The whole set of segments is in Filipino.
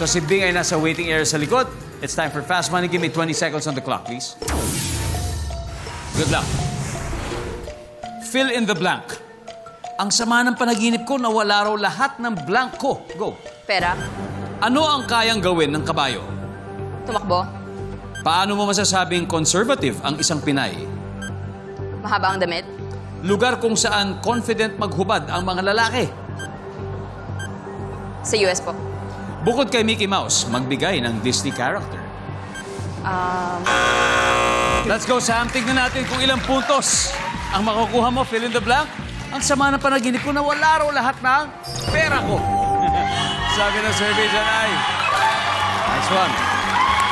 So si Bing ay nasa waiting area sa likod. It's time for fast money. Give me 20 seconds on the clock, please. Good luck. Fill in the blank. Ang sama ng panaginip ko, nawala raw lahat ng blank ko. Go. Pera. Ano ang kayang gawin ng kabayo? Tumakbo. Paano mo masasabing conservative ang isang Pinay? Mahaba ang damit. Lugar kung saan confident maghubad ang mga lalaki. Sa US po. Bukod kay Mickey Mouse, magbigay ng Disney character. Um, Let's go, Sam. Tignan natin kung ilang puntos ang makukuha mo. Fill in the blank. Ang sama ng panaginip ko na wala raw lahat ng pera ko. Sabi ng survey dyan ay, nice one.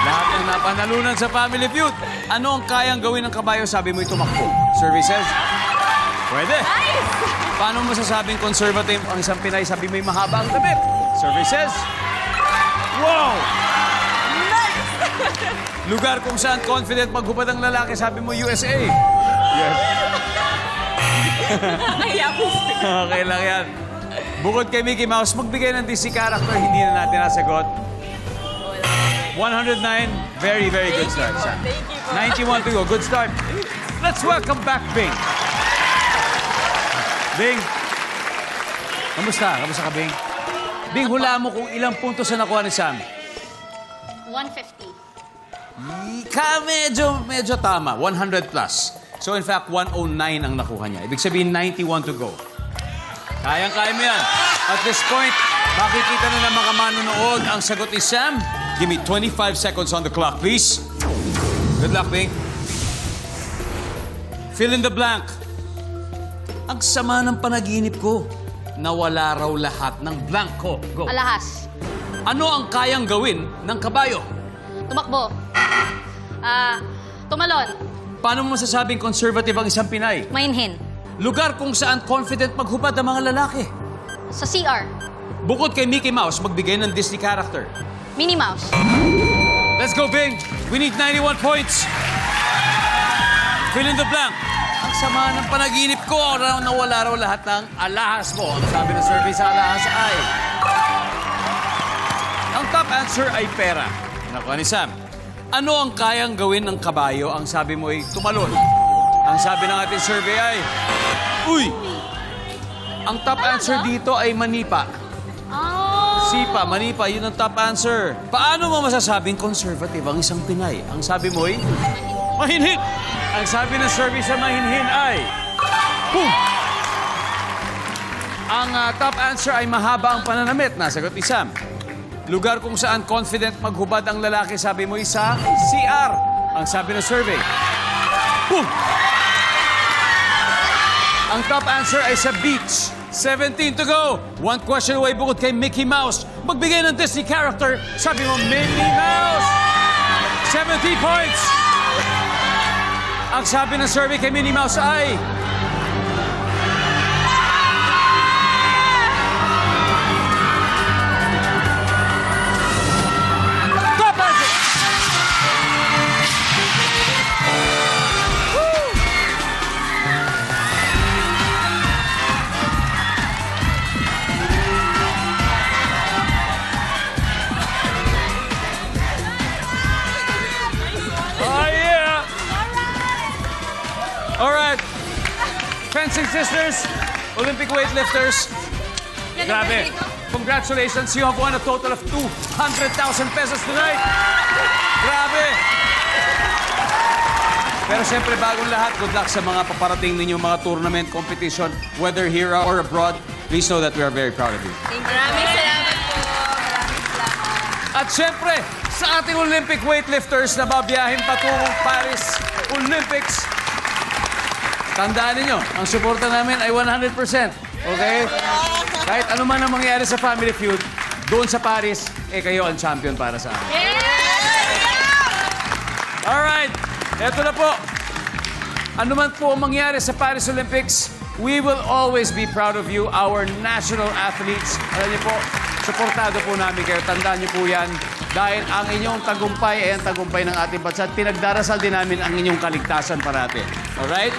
Lahat ng napanalunan sa Family Feud. Ano ang kayang gawin ng kabayo? Sabi mo tumakbo. Survey says, pwede. Paano mo masasabing conservative ang isang Pinay? Sabi mo mahaba ang damit. Survey says, wow! Lugar kung saan confident maghubad ang lalaki, sabi mo USA. Yes. okay lang yan. Bukod kay Mickey Mouse, magbigay ng Disney character, hindi na natin nasagot. 109, very, very good start. Sam. 91 to go, good start. Let's welcome back Bing. Bing, kamusta? Kamusta ka, Bing? Bing, hula mo kung ilang puntos na nakuha ni Sam. 150. Ka, medyo, medyo tama. 100 plus. So in fact, 109 ang nakuha niya. Ibig sabihin, 91 to go. Kayang-kaya mo yan. At this point, makikita na ng mga manonood ang sagot ni Sam. Give me 25 seconds on the clock, please. Good luck, Bing. Fill in the blank. Ang sama ng panaginip ko. Nawala raw lahat ng blank ko. Go. Alahas. Ano ang kayang gawin ng kabayo? Tumakbo. Ah, tumalon. Paano mo masasabing conservative ang isang Pinay? Mainhin. Lugar kung saan confident maghubad ang mga lalaki. Sa CR. Bukod kay Mickey Mouse, magbigay ng Disney character. Minnie Mouse. Let's go, Bing! We need 91 points! Fill in the blank. Sama ng panaginip ko, raw nawala raw lahat ng alahas mo. Ang sabi ng survey sa alahas ay... Ang top answer ay pera. Nakuha ni Sam. Ano ang kayang gawin ng kabayo? Ang sabi mo ay tumalon. Ang sabi ng ating survey ay... Uy! Ang top answer dito ay manipa. Oh. Sipa, manipa, yun ang top answer. Paano mo masasabing conservative ang isang Pinay? Ang sabi mo ay... Mahinhin! Ang sabi ng survey sa mahinhin ay... Boom! Ang ah, top answer ay mahaba ang pananamit. Nasagot ni Sam. Lugar kung saan confident maghubad ang lalaki, sabi mo isa, CR. Ang sabi ng survey. Boom! Ang top answer ay sa beach. 17 to go. One question away bukod kay Mickey Mouse. Magbigay ng Disney character. Sabi mo, Mickey Mouse. 70 points. Ang sabi ng survey kay Minnie Mouse ay... All right. Fencing sisters, Olympic weightlifters. Grabe. Congratulations, you have won a total of 200,000 pesos tonight. Grabe. Pero siyempre, bagong lahat, good luck sa mga paparating ninyong mga tournament competition, whether here or abroad. Please know that we are very proud of you. Maraming salamat po. Maraming salamat. At syempre, sa ating Olympic weightlifters na babiyahin patungong Paris Olympics, tandaan ninyo, ang suporta namin ay 100%. Okay? Kahit ano man ang mangyari sa Family Feud, doon sa Paris, eh kayo ang champion para sa amin. Alright, eto na po. Ano man po ang mangyari sa Paris Olympics, we will always be proud of you, our national athletes. Alam niyo po, suportado po namin kayo. Tandaan niyo po yan. Dahil ang inyong tagumpay ay ang tagumpay ng ating bansa. Pinagdarasal din namin ang inyong kaligtasan parati. Alright?